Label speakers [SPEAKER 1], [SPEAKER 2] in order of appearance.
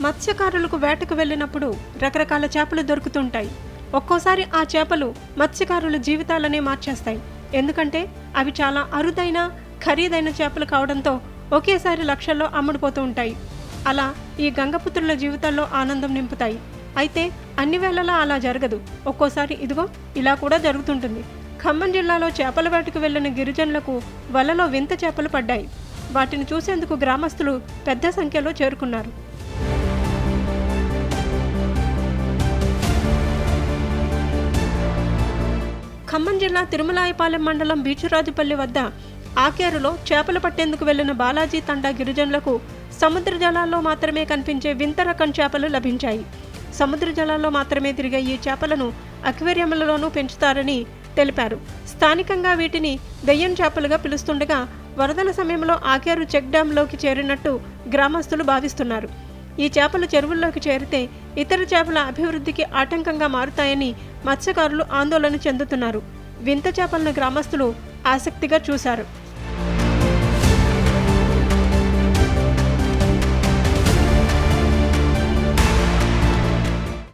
[SPEAKER 1] మత్స్యకారులకు వేటకు వెళ్ళినప్పుడు రకరకాల చేపలు దొరుకుతుంటాయి. ఒక్కోసారి ఆ చేపలు మత్స్యకారుల జీవితాలనే మార్చేస్తాయి. ఎందుకంటే అవి చాలా అరుదైన ఖరీదైన చేపలు కావడంతో ఒకేసారి లక్షల్లో అమ్ముడుపోతూ ఉంటాయి. అలా ఈ గంగపుత్రుల జీవితాల్లో ఆనందం నింపుతాయి. అయితే అన్ని వేళలా అలా జరగదు. ఒక్కోసారి ఇదిగో ఇలా కూడా జరుగుతుంటుంది. ఖమ్మం జిల్లాలో చేపల వేటకు వెళ్ళిన గిరిజనులకు వలలో వింత చేపలు పడ్డాయి. వాటిని చూసేందుకు గ్రామస్తులు పెద్ద సంఖ్యలో చేరుకున్నారు. ఖమ్మం జిల్లా తిరుమలాయపాలెం మండలం బీచురాజుపల్లి వద్ద ఆకేరులో చేపలు పట్టేందుకు వెళ్ళిన బాలాజీ తండా గిరిజనులకు సముద్ర జలాల్లో మాత్రమే కనిపించే వింత రకం చేపలు లభించాయి. సముద్ర జలాల్లో మాత్రమే తిరిగే ఈ చేపలను అక్వేరియంలలోనూ పెంచుతారని తెలిపారు. స్థానికంగా వీటిని దెయ్యం చేపలుగా పిలుస్తుండగా వరదల సమయంలో ఆకేరు చెక్ డ్యాంలోకి చేరినట్టు గ్రామస్తులు భావిస్తున్నారు. ఈ చేపలు చెరువుల్లోకి చేరితే ఇతర చేపల అభివృద్ధికి ఆటంకంగా మారుతాయని మత్స్యకారులు ఆందోళన చెందుతున్నారు. వింత చేపలను గ్రామస్తులు ఆసక్తిగా చూశారు.